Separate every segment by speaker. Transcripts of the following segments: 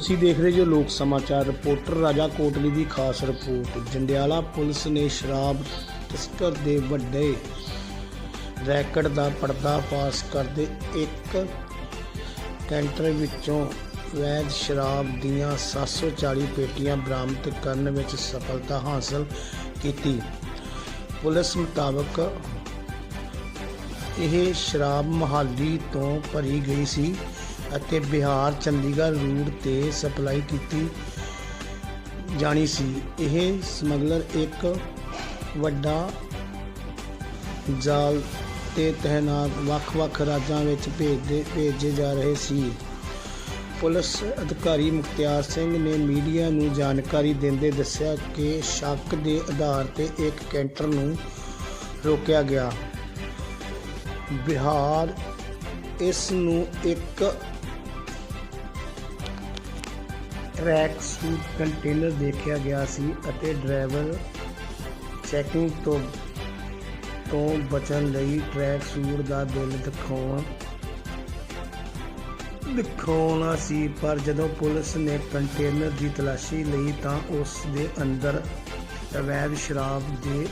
Speaker 1: ਤੁਸੀਂ ਦੇਖ ਰਹੇ ਜੋ ਲੋਕ ਸਮਾਚਾਰ ਰਿਪੋਰਟਰ ਰਾਜਾ ਕੋਟਲੀ ਦੀ ਖਾਸ ਰਿਪੋਰਟ। ਜੰਡਿਆਲਾ ਪੁਲਿਸ ਨੇ ਸ਼ਰਾਬ ਤਸਕਰ ਦੇ ਵੱਡੇ ਰੈਕਟ ਦਾ ਪਰਦਾਫਾਸ਼ ਕਰਦੇ ਇੱਕ ਕੈਂਟਰ ਵਿੱਚੋਂ ਵੈਦ ਸ਼ਰਾਬ ਦੀਆਂ 740 ਪੇਟੀਆਂ ਬਰਾਮਦ ਕਰਨ ਵਿੱਚ ਸਫਲਤਾ ਹਾਸਲ ਕੀਤੀ। ਪੁਲਿਸ ਮੁਤਾਬਕ ਇਹ ਸ਼ਰਾਬ ਮਹਾਲੀ ਤੋਂ ਭਰੀ ਗਈ ਸੀ। ਅਤੇ ਬਿਹਾਰ, ਚੰਡੀਗੜ੍ਹ ਰੂਟ ਤੇ ਸਪਲਾਈ ਕੀਤੀ ਜਾਣੀ ਸੀ। ਇਹ ਸਮਗਲਰ ਇੱਕ ਵੱਡਾ ਜਾਲ ਤੇ ਤਹਿਨਾਤ ਵੱਖ-ਵੱਖ ਰਾਜਾਂ ਵਿੱਚ ਭੇਜਦੇ, ਭੇਜੇ ਜਾ ਰਹੇ ਸੀ। ਪੁਲਿਸ ਅਧਿਕਾਰੀ ਮੁਖਤਿਆਰ ਸਿੰਘ ਨੇ ਮੀਡੀਆ ਨੂੰ ਜਾਣਕਾਰੀ ਦਿੰਦੇ ਦੱਸਿਆ ਕਿ ਸ਼ੱਕ ਦੇ ਆਧਾਰ ਤੇ ਇੱਕ ਕੈਂਟਰ ਨੂੰ ਰੋਕਿਆ ਗਿਆ। ਬਿਹਾਰ ਇਸ ਨੂੰ ਇੱਕ ਟਰੈਕ ਸੂਟ ਕੰਟੇਨਰ ਦੇਖਿਆ ਗਿਆ ਸੀ ਅਤੇ ਡਰਾਈਵਰ ਚੈਕਿੰਗ ਤੋਂ ਤੋਂ ਬਚਣ ਲਈ ਟਰੈਕ ਸੂਟ ਦਾ ਬਿੱਲ ਦਿਖਾਉਣ, ਦਿਖਾਉਣਾ ਸੀ। ਪਰ ਜਦੋਂ ਪੁਲਿਸ ਨੇ ਕੰਟੇਨਰ ਦੀ ਤਲਾਸ਼ੀ ਲਈ ਤਾਂ ਉਸ ਦੇ ਅੰਦਰ ਅਵੈਧ ਸ਼ਰਾਬ ਦੇ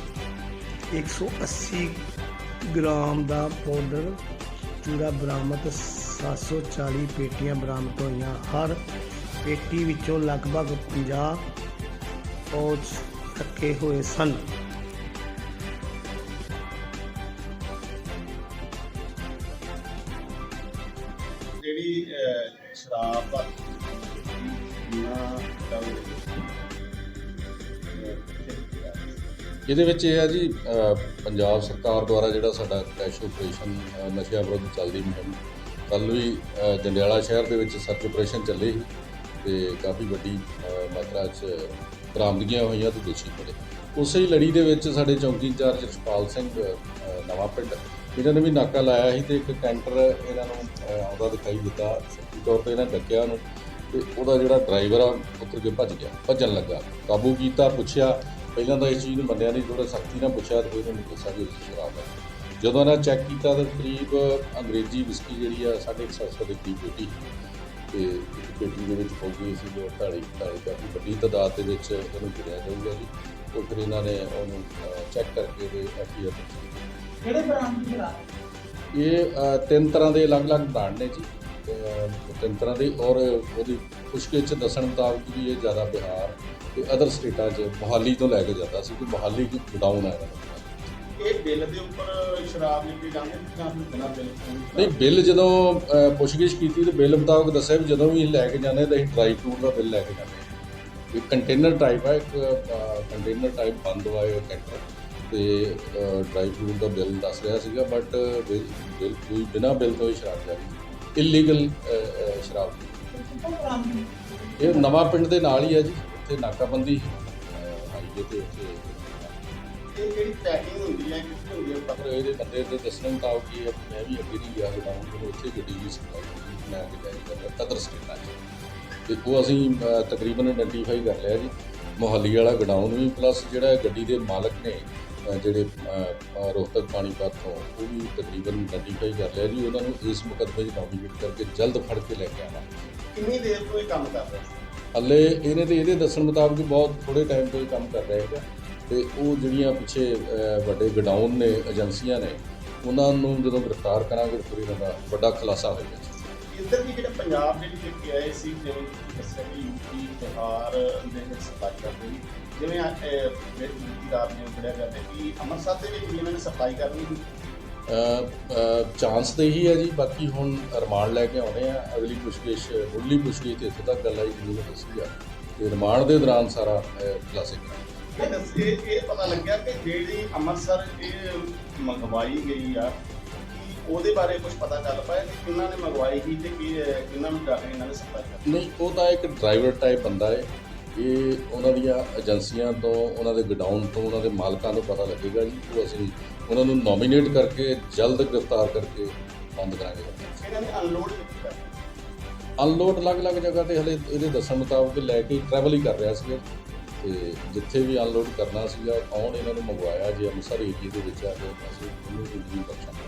Speaker 1: 180 ਗ੍ਰਾਮ ਦਾ ਪਾਊਡਰ ਚੂਰਾ ਬਰਾਮਦ 740 ਪੇਟੀਆਂ ਬਰਾਮਦ ਹੋਈਆਂ। ਹਰ ਪੇਟੀ ਵਿੱਚੋਂ ਲਗਭਗ 50 ਪੌਚ ਰੱਖੇ ਹੋਏ ਸਨ।
Speaker 2: ਜਿਹੜੀ ਸ਼ਰਾਬ ਦਾ
Speaker 3: ਇਹਦੇ ਵਿੱਚ ਇਹ ਹੈ ਜੀ ਪੰਜਾਬ ਸਰਕਾਰ ਦੁਆਰਾ ਜਿਹੜਾ ਸਾਡਾ ਕੈਸ਼ ਆਪਰੇਸ਼ਨ ਅ, ਨਸ਼ਿਆਂ ਵਿਰੁੱਧ ਚੱਲਦੀ ਮੁਹਿੰਮ ਕੱਲ ਵੀ ਜੰਡਿਆਲਾ ਸ਼ਹਿਰ ਦੇ ਵਿੱਚ ਸਰਚ ਆਪਰੇਸ਼ਨ ਚੱਲੇ ਸੀ। ਤੇ ਕਾਫੀ ਵੱਡੀ ਮਾਤਰਾ 'ਚ ਬਰਾਮਦਗੀਆਂ ਹੋਈਆਂ ਤੇ ਦੋਸ਼ੀ ਫੜੇ। ਉਸੇ ਹੀ ਲੜੀ ਦੇ ਵਿੱਚ ਸਾਡੇ ਚੌਂਕੀ ਇੰਚਾਰਜ ਰਛਪਾਲ ਸਿੰਘ ਨਵਾਂ ਪਿੰਡ, ਇਹਨਾਂ ਨੇ ਵੀ ਨਾਕਾ ਲਾਇਆ ਸੀ ਤੇ ਇੱਕ ਕੈਂਟਰ ਇਹਨਾਂ ਨੂੰ ਆਉਂਦਾ ਦਿਖਾਈ ਦਿੱਤਾ। ਸਿੱਧੀ ਤੌਰ ਤੇ ਇਹਨਾਂ ਡੱਕਿਆ ਨੂੰ ਤੇ ਉਹਦਾ ਜਿਹੜਾ ਡਰਾਈਵਰ ਆ ਉੱਤਰ ਕੇ ਭੱਜ ਗਿਆ, ਭੱਜਣ ਲੱਗਾ। ਕਾਬੂ ਕੀਤਾ, ਪੁੱਛਿਆ। ਪਹਿਲਾਂ ਤਾਂ ਇਸ ਚੀਜ਼ ਨੂੰ ਮੰਨਿਆ ਨਹੀਂ ਥੋੜਾ ਸਖਤੀ ਨਾਲ ਪੁੱਛਿਆ ਤੇ ਫਿਰ ਉਹਨੂੰ ਦੱਸਿਆ ਵੀ ਉਸ ਸ਼ਰਾਬ ਹੈ ਜਦੋਂ ਇਹਨਾਂ ਚੈੱਕ ਕੀਤਾ ਤਾਂ ਕਰੀਬ ਅੰਗਰੇਜ਼ੀ ਵਿਸਕੀ ਜਿਹੜੀ ਆ 150 ਦੇ ਕਰੀਬ ਪੇਟੀ ਤੇ ਇੱਕ ਪੇਟੀ ਦੇ ਵਿੱਚ ਪਹੁੰਚੀ ਸੀ ਜੋ 48 48 ਕਾਫੀ ਵੱਡੀ ਤਾਦਾਦ ਦੇ ਵਿੱਚ ਇਹਨੂੰ ਗਿਣਿਆ ਜਾਊਗਾ ਜੀ। ਉਹ ਫਿਰ ਇਹਨਾਂ ਨੇ ਉਹਨੂੰ ਚੈੱਕ ਕਰਕੇ ਐਫਆਈਆਰ ਦਿੱਤੀ
Speaker 4: ਕਿਹੜੇ ਬ੍ਰਾਂਡ ਦੀ ਖਿਲਾਫ
Speaker 3: ਇਹ ਤਿੰਨ ਤਰ੍ਹਾਂ ਦੇ ਅਲੱਗ-ਅਲੱਗ ਬ੍ਰਾਂਡ ਨੇ ਜੀ। ਤਿੰਨ ਤਰ੍ਹਾਂ ਦੇ ਔਰ ਉਹਦੀ ਪੁਸ਼ਕੇ ਚ ਦੱਸਣ ਮੁਤਾਬਕ ਵੀ ਇਹ ਜ਼ਿਆਦਾ ਬਿਹਾਰ ਤੇ ਅਦਰ ਸਟੇਟਾਂ 'ਚ ਮੋਹਾਲੀ ਤੋਂ ਲੈ ਕੇ ਜਾਂਦਾ ਸੀ ਕਿ ਮੋਹਾਲੀ ਦੀ ਗਡਾਊਨ ਹੈ ਦਾ।
Speaker 2: ਇਹ ਬਿੱਲ ਦੇ ਉੱਪਰ ਸ਼ਰਾਬ ਲਿਖੀ ਜਾਂਦੀ ਹੈ ਜਾਂ ਫਿਰ ਬਿਨਾਂ ਬਿੱਲ? ਤੋਂ
Speaker 3: ਨਹੀਂ ਬਿੱਲ ਜਦੋਂ ਅ, ਪੁੱਛਗਿੱਛ ਕੀਤੀ ਤੇ ਬਿੱਲ ਮੁਤਾਬਕ ਦੱਸਿਆ ਵੀ ਜਦੋਂ ਵੀ ਲੈ ਕੇ ਜਾਂਦੇ ਤਾਂ ਅਸੀਂ ਡਰਾਈ ਫਰੂਟ ਦਾ ਬਿੱਲ ਲੈ ਕੇ ਜਾਂਦੇ ਹਾਂ। ਇਹ ਕੰਟੇਨਰ ਟਾਈਪ ਹੈ ਇੱਕ ਕੰਟੇਨਰ ਟਾਈਪ ਬੰਦ ਹੋਇਆ ਇਹ ਕੈਂਟਰ ਤੇ ਡਰਾਈ ਫਰੂਟ ਦਾ ਬਿੱਲ ਦੱਸ ਰਿਹਾ ਸੀਗਾ ਬਟ ਬਿੱਲ ਕੋਈ ਬਿਨਾ ਬਿੱਲ ਤੋਂ ਹੀ ਸ਼ਰਾਬ ਜਾਰੀ ਇਲੀਗਲ ਸ਼ਰਾਬ। ਇਹ ਨਵਾਂ ਪਿੰਡ ਦੇ ਨਾਲ ਹੀ ਹੈ ਜੀ ਉੱਥੇ ਨਾਕਾਬੰਦੀ ਹਾਈਵੇ ਤੇ ਉੱਥੇ
Speaker 2: ਇਹ ਜਿਹੜੀ ਪੈਕਿੰਗ ਹੁੰਦੀ ਹੈ ਕਿੱਥੇ ਹੁੰਦੀ ਹੈ?
Speaker 3: ਪਰ ਇਹਦੇ ਬੰਦੇ ਦੇ ਦੱਸਣ ਮੁਤਾਬਕ ਕਿ ਇਹ ਮੈਂ ਵੀ ਅੱਗੇ ਨਹੀਂ ਗਿਆ ਹਟਾਉਂ ਕਿ ਉੱਥੇ ਗੱਡੀ ਵੀ ਸਪਲਾਈ ਮੈਂ ਕੇ ਜਾਈ ਜਾਂਦਾ ਕਦਰ ਸਟੇਟਾਂ 'ਚ ਤੇ ਉਹ ਅਸੀਂ ਅ, ਤਕਰੀਬਨ ਆਇਡੈਂਟੀਫਾਈ ਕਰ ਲਿਆ ਜੀ। ਮੁਹੱਲੀ ਵਾਲਾ ਗਡਾਊਨ ਵੀ ਪਲੱਸ ਜਿਹੜਾ ਗੱਡੀ ਦੇ ਮਾਲਕ ਨੇ ਅ, ਜਿਹੜੇ ਅ, ਅ, ਰੋਹਤਕ ਪਾਣੀਪਤ ਤੋਂ ਉਹ ਵੀ ਤਕਰੀਬਨ ਆਇਡੈਂਟੀਫਾਈ ਕਰ ਲਿਆ ਜੀ। ਉਹਨਾਂ ਨੂੰ ਇਸ ਮੁਕੱਦਮੇ 'ਚ ਨੋਮੀਨੇਟ ਕਰਕੇ ਜਲਦ ਫੜ ਕੇ ਲੈ ਕੇ ਆਵਾਂਗੇ।
Speaker 2: ਕਿੰਨੀ ਦੇਰ ਤੋਂ ਇਹ ਕੰਮ ਕਰ ਰਿਹਾ? ਸੀ
Speaker 3: ਹੱਲੇ ਇਹਨੇ ਤੇ ਇਹਦੇ ਦੱਸਣ ਮੁਤਾਬਕ ਬਹੁਤ ਥੋੜੇ ਟਾਈਮ ਤੋਂ ਇਹ ਕੰਮ ਕਰ ਰਿਹਾ ਹੈਗਾ। ਤੇ ਉਹ ਜਿਹੜੀਆਂ ਪਿੱਛੇ ਵੱਡੇ ਗਡਾਊਨ ਨੇ ਏਜੰਸੀਆਂ ਨੇ ਉਹਨਾਂ ਨੂੰ ਜਦੋਂ ਗ੍ਰਿਫਤਾਰ ਕਰਾਂਗੇ ਇਹਨਾਂ ਦਾ ਵੱਡਾ ਖੁਲਾਸਾ ਹੋਏਗਾ
Speaker 2: ਇੱਧਰ ਵੀ ਜਿਹੜੇ ਪੰਜਾਬ ਦੇ ਵਿੱਚ ਕੇ ਆਏ ਸੀ ਜਿਵੇਂ ਦੱਸਿਆ ਕਿ ਯੂਪੀ ਬਿਹਾਰ ਦੇ ਵਿੱਚ ਸਪਲਾਈ ਕਰਦੇ ਸੀ ਜਿਵੇਂ ਮੇਰੇ ਦੀ ਰਾਤ ਨੇ ਉਗੜਿਆ ਕਰਦੇ ਕਿ ਅੰਮ੍ਰਿਤਸਰ ਦੇ ਵਿੱਚ ਵੀ ਇਹਨਾਂ ਨੇ ਸਪਲਾਈ ਕਰਨੀ
Speaker 3: ਚਾਂਸ ਤੇ ਹੀ ਹੈ ਜੀ ਬਾਕੀ ਹੁਣ ਰਿਮਾਂਡ ਲੈ ਕੇ ਆਉਣੇ ਆ। ਅਗਲੀ ਪੁੱਛਗਿੱਛ ਮੁੱਢਲੀ ਪੁੱਛਗਿੱਛ ਤੇ ਇੱਥੇ ਤੱਕ ਗੱਲ ਆਈ ਜਿਹਨੂੰ ਦੱਸੀ ਆ ਤੇ ਰਿਮਾਂਡ ਦੇ ਦੌਰਾਨ ਸਾਰਾ ਖੁਲਾਸੇ ਕਰਾਂਗੇ।
Speaker 2: ਦੱਸ- ਇਹ ਇਹ ਪਤਾ ਲੱਗਿਆ ਕਿ ਜਿਹੜੀ ਅੰਮ੍ਰਿਤਸਰ ਇਹ ਮੰਗਵਾਈ ਗਈ ਆ ਕਿ ਉਹਦੇ ਬਾਰੇ ਕੁਝ ਪਤਾ ਚੱਲ ਪਾਇਆ ਕਿ ਕਿੰਨਾਂ ਨੇ ਮੰਗਵਾਈ ਸੀ ਤੇ ਕਿ ਕਿੰਨਾਂ ਨੂੰ ਜਾ ਕੇ ਇਹਨਾਂ ਨੇ ਸਪਲਾਈ ਕਰਨੀ
Speaker 3: ਨਹੀਂ ਉਹ ਤਾਂ ਇੱਕ ਡਰਾਈਵਰ ਟਾਈਪ ਬੰਦਾ ਹੈ। ਇਹ ਉਹਨਾਂ ਦੀਆਂ ਏਜੰਸੀਆਂ ਤੋਂ ਉਹਨਾਂ ਦੇ ਗਡਾਊਨ ਤੋਂ ਉਹਨਾਂ ਦੇ ਮਾਲਕਾਂ ਨੂੰ ਪਤਾ ਲੱਗੇਗਾ ਜੀ। ਉਹ ਅਸੀਂ ਉਹਨਾਂ ਨੂੰ ਨੋਮੀਨੇਟ ਕਰਕੇ ਜਲਦ ਗ੍ਰਿਫਤਾਰ ਕਰਕੇ ਬੰਦ ਕਰਾਂਗੇ।
Speaker 2: ਇਹਨਾਂ ਨੇ ਅਨਲੋਡ ਕੀਤਾ
Speaker 3: ਅਨਲੋਡ ਅਲੱਗ-ਅਲੱਗ ਜਗ੍ਹਾ ਤੇ ਹਲੇ ਇਹਦੇ ਦੱਸਣ ਮੁਤਾਬਕ ਲੈ ਕੇ ਟਰੈਵਲ ਹੀ ਕਰ ਰਿਹਾ ਸੀ ਤੇ ਜਿੱਥੇ ਵੀ ਅਨਲੋਡ ਕਰਨਾ ਸੀਗਾ ਕੌਣ ਇਹਨਾਂ ਨੂੰ ਮੰਗਵਾਇਆ ਜੇ ਅੰਮ੍ਰਿਤਸਰ ਏਰੀਏ ਦੇ ਵਿੱਚ ਆ ਕੇ ਅਸੀਂ ਉਹਨੂੰ ਵੀ ਬਖਸ਼ਾਂਗੇ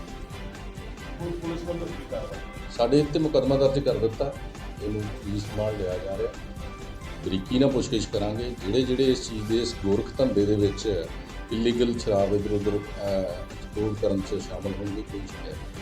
Speaker 2: ਹੁਣ ਪੁਲਿਸ ਵੱਲੋਂ ਕੀ ਕਾਰਵਾਈ
Speaker 3: ਸਾਡੇ ਇੱਥੇ ਮੁਕੱਦਮਾ ਦਰਜ ਕਰ ਦਿੱਤਾ। ਇਹਨੂੰ ਕੀ ਸਮਾਨ ਲਿਆ ਜਾ ਰਿਹਾ। ਬਰੀਕੀ ਨਾਲ ਪੁੱਛਗਿੱਛ ਕਰਾਂਗੇ। ਜਿਹੜੇ ਜਿਹੜੇ ਇਸ ਚੀਜ਼ ਦੇ ਇਸ ਗੋਰਖ ਧੰਦੇ ਦੇ ਵਿੱਚ ਇਲੀਗਲ ਸ਼ਰਾਬ ਇੱਧਰ ਉੱਧਰ ਐਕਸਪੋਰਟ ਕਰਨ 'ਚ ਸ਼ਾਮਲ ਹੋਣਗੇ ਕੋਈ ਸ਼ਿਕਾਇਤ ਨਹੀਂ।